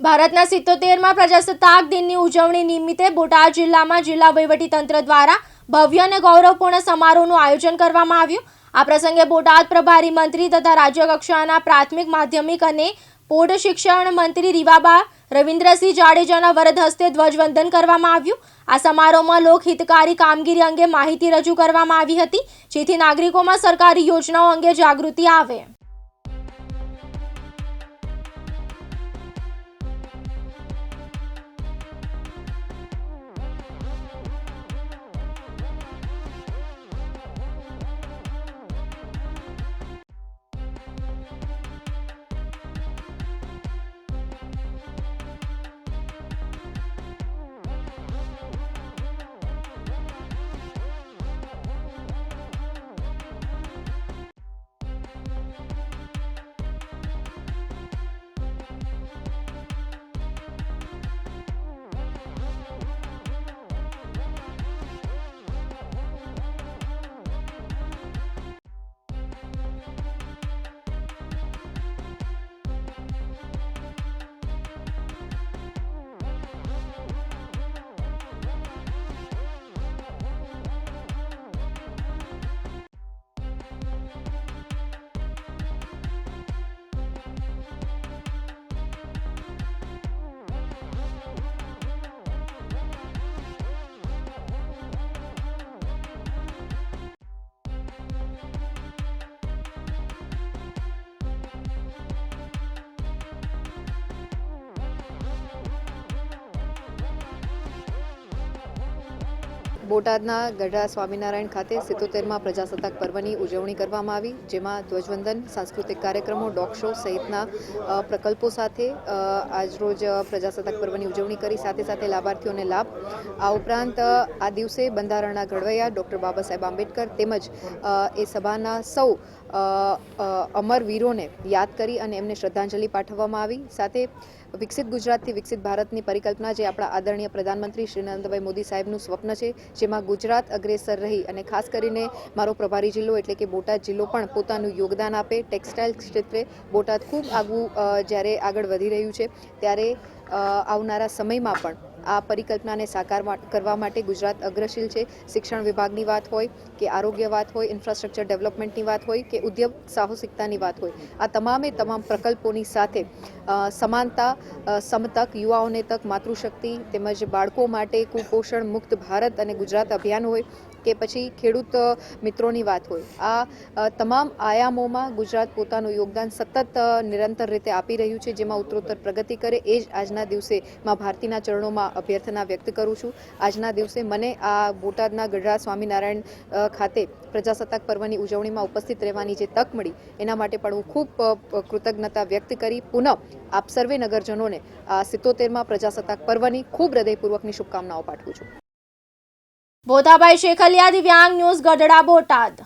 ભારતના સિત્તોતેરમાં પ્રજાસત્તાક દિનની ઉજવણી નિમિત્તે બોટાદ જિલ્લામાં જિલ્લા વહીવટીતંત્ર દ્વારા ભવ્ય અને ગૌરવપૂર્ણ સમારોહનું આયોજન કરવામાં આવ્યું. આ પ્રસંગે બોટાદ પ્રભારી મંત્રી તથા રાજ્ય કક્ષાના પ્રાથમિક, માધ્યમિક અને પોઢ શિક્ષણ મંત્રી રીવાબા રવિન્દ્રસિંહ જાડેજાના વરદ હસ્તે ધ્વજવંદન કરવામાં આવ્યું. આ સમારોહમાં લોકહિતકારી કામગીરી અંગે માહિતી રજૂ કરવામાં આવી હતી, જેથી નાગરિકોમાં સરકારી યોજનાઓ અંગે જાગૃતિ આવે. બોટાદના ગઢડા સ્વામિનારાયણ ખાતે સિત્તોતેરમાં પ્રજાસત્તાક પર્વની ઉજવણી કરવામાં આવી, જેમાં ધ્વજવંદન, સાંસ્કૃતિક કાર્યક્રમો ડોગ શો સહિતના પ્રકલ્પો સાથે આજરોજ પ્રજાસત્તાક પર્વની ઉજવણી કરી. સાથે સાથે લાભાર્થીઓને લાભ. આ ઉપરાંત આ દિવસે બંધારણના ઘડવૈયા ડૉક્ટર બાબા સાહેબ આંબેડકર તેમજ એ સભાના સૌ અમર વીરોને યાદ કરી અને એમને શ્રદ્ધાંજલિ પાઠવવામાં આવી. સાથે વિકસિત ગુજરાતથી વિકસિત ભારતની પરિકલ્પના જે આપણા આદરણીય પ્રધાનમંત્રી શ્રી નરેન્દ્રભાઈ મોદી સાહેબનું સ્વપ્ન છે, જેમાં ગુજરાત અગ્રેસર રહી અને ખાસ કરીને મારો પ્રભારી જિલ્લો એટલે કે બોટાદ જિલ્લો પણ પોતાનું યોગદાન આપે. ટેક્સટાઇલ ક્ષેત્રે બોટાદ ખૂબ આગવું જ્યારે આગળ વધી રહ્યું છે, ત્યારે આવનારા સમયમાં પણ આ પરિકલ્પનાને સાકાર કરવા માટે ગુજરાત અગ્રશીલ છે. શિક્ષણ વિભાગની વાત હોય કે આરોગ્ય વાત હોય ઇન્ફ્રાસ્ટ્રક્ચર ડેવલપમેન્ટની વાત હોય કે ઉદ્યોગ સાહસિકતાની વાત હોય, આ તમામે તમામ પ્રકલ્પોની સાથે સમાનતા સમતક, યુવાઓને તક, માતૃશક્તિ તેમજ બાળકો માટે કુપોષણ મુક્ત ભારત અને ગુજરાત અભિયાન હોય કે પછી ખેડૂત મિત્રોની વાત હોય, આ તમામ આયામોમાં ગુજરાત પોતાનું યોગદાન સતત નિરંતર રીતે આપી રહ્યું છે, જેમાં ઉત્તરોત્તર પ્રગતિ કરે, એ જ આજના દિવસે માં ભારતીના ચરણોમાં અભ્યર્થના વ્યક્ત કરું છું. આજના દિવસે મને આ બોટાદના ગઢડા સ્વામિનારાયણ ખાતે પ્રજાસત્તાક પર્વની ઉજવણીમાં ઉપસ્થિત રહેવાની જે તક મળી, એના માટે પણ હું ખૂબ કૃતજ્ઞતા વ્યક્ત કરી. પુનઃ આપ સર્વે નગરજનોને આ સિત્તોતેરમાં પ્રજાસત્તાક પર્વની ખૂબ હૃદયપૂર્વકની શુભકામનાઓ પાઠવું છું. બોધાભાઈ શેખલિયા, દિવ્યાંગ ન્યૂઝ ગઢડા, બોટાદ.